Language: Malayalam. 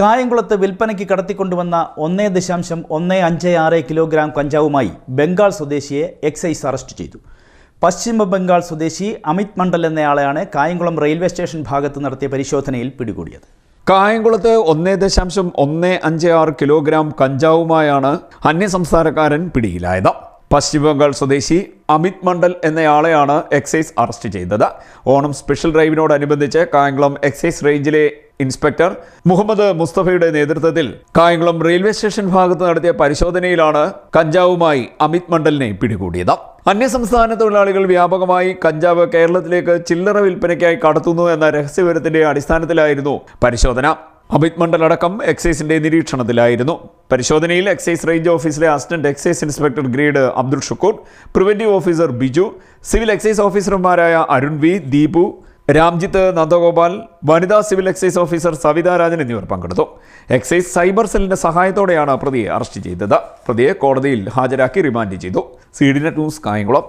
കായംകുളത്ത് വിൽപ്പനയ്ക്ക് കടത്തിക്കൊണ്ടുവന്ന ഒന്നേ ദശാംശം ഒന്നേ അഞ്ച് ആറ് കിലോഗ്രാം കഞ്ചാവുമായി ബംഗാൾ സ്വദേശിയെ എക്സൈസ് അറസ്റ്റ് ചെയ്തു. പശ്ചിമ ബംഗാൾ സ്വദേശി അമിത് മണ്ഡൽ എന്നയാളെയാണ് കായംകുളം റെയിൽവേ സ്റ്റേഷൻ ഭാഗത്ത് നടത്തിയ പരിശോധനയിൽ പിടികൂടിയത്. കായംകുളത്ത് ഒന്നേ ദശാംശം ഒന്നേ അഞ്ച് ആറ് കിലോഗ്രാം കഞ്ചാവുമായാണ് അന്യസംസ്ഥാനക്കാരൻ പിടിയിലായത്. പശ്ചിമബംഗാൾ സ്വദേശി അമിത് മണ്ഡൽ എന്നയാളെയാണ് എക്സൈസ് അറസ്റ്റ് ചെയ്തത്. ഓണം സ്പെഷ്യൽ ഡ്രൈവിനോടനുബന്ധിച്ച് കായംകുളം എക്സൈസ് റേഞ്ചിലെ ഇൻസ്പെക്ടർ മുഹമ്മദ് മുസ്തഫയുടെ നേതൃത്വത്തിൽ കായംകുളം റെയിൽവേ സ്റ്റേഷൻ ഭാഗത്ത് നടത്തിയ പരിശോധനയിലാണ് കഞ്ചാവുമായി അമിത് മണ്ഡലിനെ പിടികൂടിയത്. അന്യസംസ്ഥാന തൊഴിലാളികൾ വ്യാപകമായി കഞ്ചാവ് കേരളത്തിലേക്ക് ചില്ലറ വിൽപ്പനയ്ക്കായി കടത്തുന്നു എന്ന രഹസ്യവിവരത്തിന്റെ അടിസ്ഥാനത്തിലായിരുന്നു പരിശോധന. അമിത് മണ്ഡൽ അടക്കം എക്സൈസിന്റെ നിരീക്ഷണത്തിലായിരുന്നു. പരിശോധനയിൽ എക്സൈസ് റേഞ്ച് ഓഫീസിലെ assistant excise inspector grade Abdul Shukkur preventive officer Biju civil excise ഓഫീസർമാരായ അരുൺ വി ദീപു രാംജിത്ത് നന്ദഗോപാൽ വനിതാ civil excise officer Savitha Rajan എന്നിവർ പങ്കെടുത്തു. എക്സൈസ് സൈബർ സെല്ലിന്റെ സഹായത്തോടെയാണ് പ്രതിയെ അറസ്റ്റ് ചെയ്തത്. പ്രതിയെ കോടതിയിൽ ഹാജരാക്കി റിമാൻഡ് ചെയ്തു. C D net news Kayamkulam.